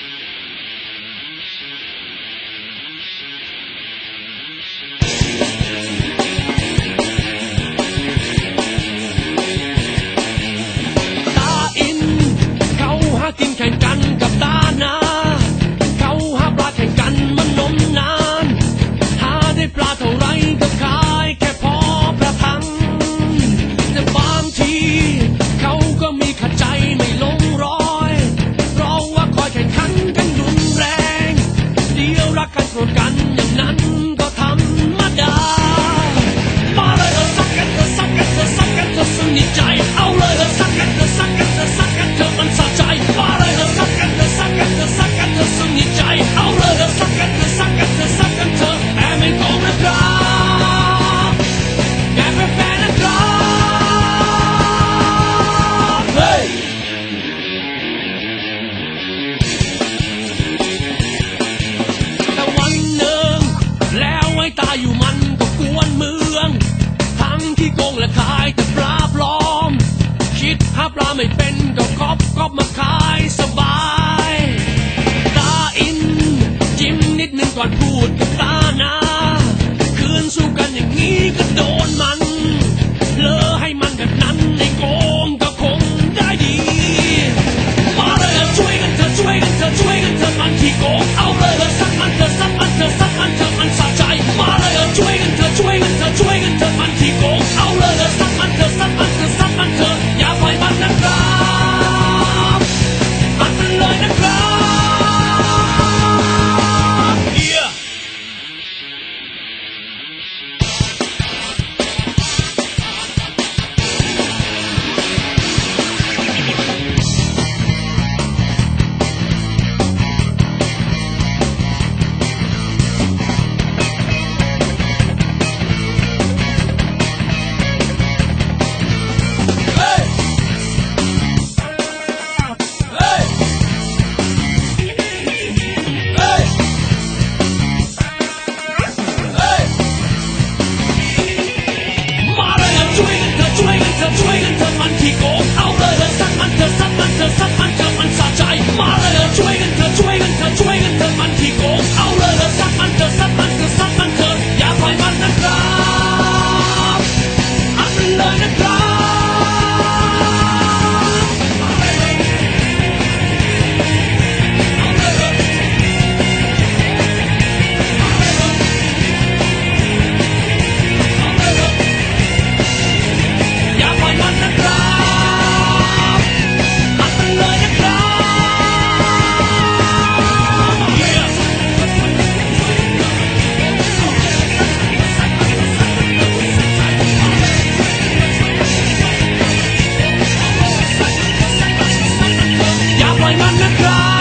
ต ยว อยู่มันก็กวนเมือง ทั้งที่โกงและขายแต่ปลาปลอม คิดหาปลาไม่เป็นก็ก๊อบก๊อบมาขายสบายตาอิน จิ้มนิดนึงก่อนพูดกับตานา คืนสู้กันอย่างนี้ก็โดนมัน ช่วยกันเถอะมันขี้โกงเอาเลยเถอะสักมันเถอสักมันเถอะสักมันเถอมันสะใจมาเลยเถอช่วยกันเถอช่วยกันเถอช่วยกันเถอะมันขี้โกงเอาเลยเถอะสักมันเถอสักมันเถอะสักมันเถออย่าปล่อยมันนะครับอันเลย my man, the